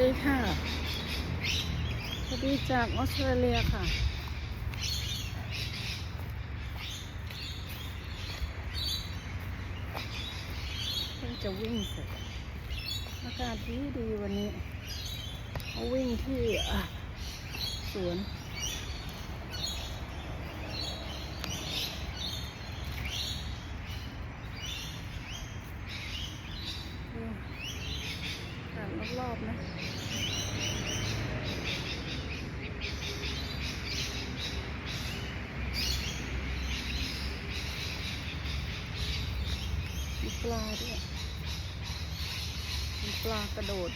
ดีค่ะ สวัสดีจากออสเตรเลียค่ะ เพิ่งจะวิ่งเสร็จอากาศดีดีวันนี้ เขาวิ่งที่สวน ดูอากาศรอบๆนะ มีปลาด้วยมีปลากระโดด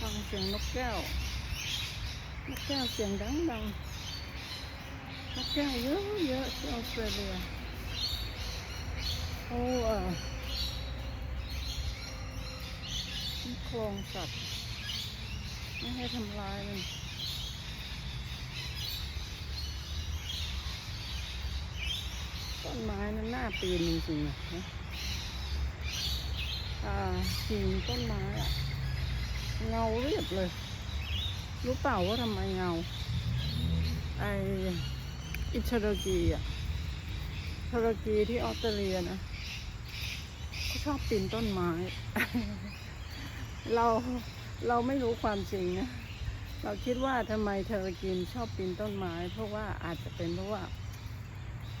ฟังเสียงนกแก้วนกแก้วเสียงดังดังนกแก้วเยอะเยอะที่ออสเตรเลียโอ้เออนี่โครงสัตว์ไม่ให้ทำลายมัน ต้นไม้นั้นน่าปีนจริงๆนะอ่ากิ่งต้นไม้อะเงาเรียบเลย รู้เปล่าว่าทำไมเงา ไออิตาลีอะตุรกีที่ออสเตรเลียนะเขาชอบปีนต้นไม้ เราเราไม่รู้ความจริงนะ เราคิดว่าทำไมเทอร์กีนชอบปีนต้นไม้ เพราะว่าอาจจะเป็นเพราะว่า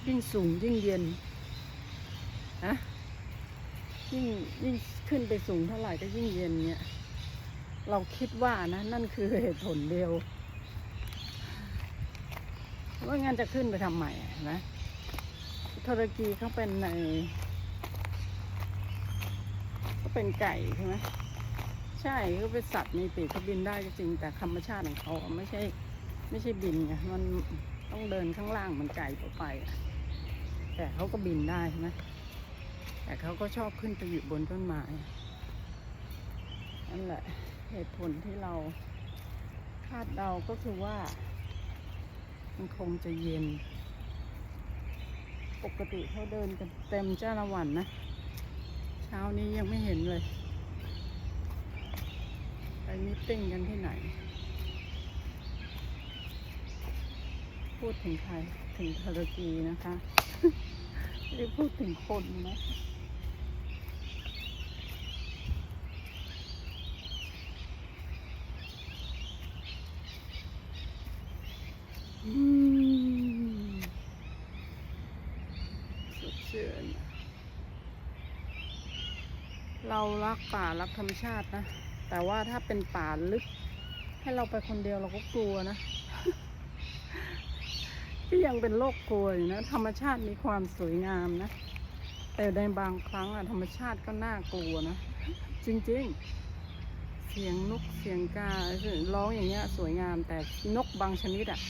ยิ่งสูงยิ่งเย็นนะยิ่งยิ่งขึ้นไปสูงเท่าไหร่ก็ยิ่งเย็นเนี่ย เราคิดว่านะ นั่นคือเหตุผลเดียวว่างั้นจะขึ้นไปทำไมอะนะตุรกีเขาเป็นในก็เป็นไก่ใช่ไหมใช่ก็เป็นสัตว์มีปีกเขาบินได้ก็จริง แต่ธรรมชาติของเขาไม่ใช่ ไม่ใช่บินไงมันต้องเดินข้างล่างเหมันไก่ทั่วไปอะ แต่เขาก็บินได้ใช่ไหมแต่เขาก็ชอบขึ้นไปอยู่บนต้นไม้นั่นแหละเหตุผลที่เราคาดเดาก็คือว่า มันคงจะเย็น ปกติเขาเดินกันเต็มจ้าละวันนะเช้านี้ยังไม่เห็นเลย ไปมิทติ้งกันที่ไหน พูดถึงใครถึงตุรกีนะคะ ได้พูดถึงคนนะอืมสดชื่นเรารักป่ารักธรรมชาตินะ แต่ว่าถ้าเป็นป่าลึก ให้เราไปคนเดียวเราก็กลัวนะ ก็ยังเป็นโรคกลัวอยู่นะ ธรรมชาติมีความสวยงามนะ แต่ในบางครั้งอะธรรมชาติก็น่ากลัวนะ จริงๆ เสียงนกเสียงการ้องอย่างเงี้ย สวยงามแต่นกบางชนิดอะ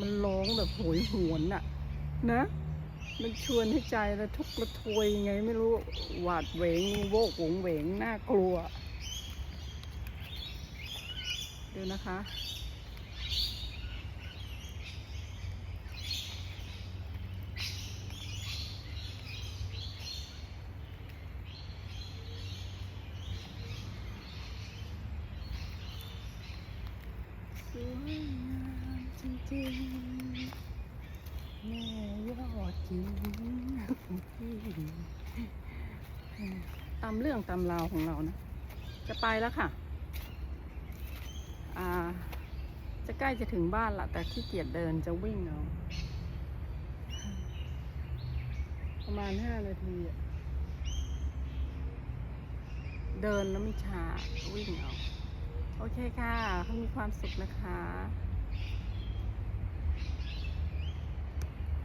มันร้องแบบโหยหวนอะนะ มันชวนให้ใจระทุกระทวยยังไงไม่รู้หวาดเหวงโวกหวงเหวงน่ากลัว ดูนะคะ สวยงาม จริงแม่ยอดจริงตามเรื่องตามราวของเรานะ จะไปแล้วค่ะ อ่า จะใกล้จะถึงบ้านละแต่ขี้เกียจเดินจะวิ่งเอาประมาณห้านาทีเดินแล้วมันช้าวิ่งเอา โอเคค่ะ มีความสุขนะคะ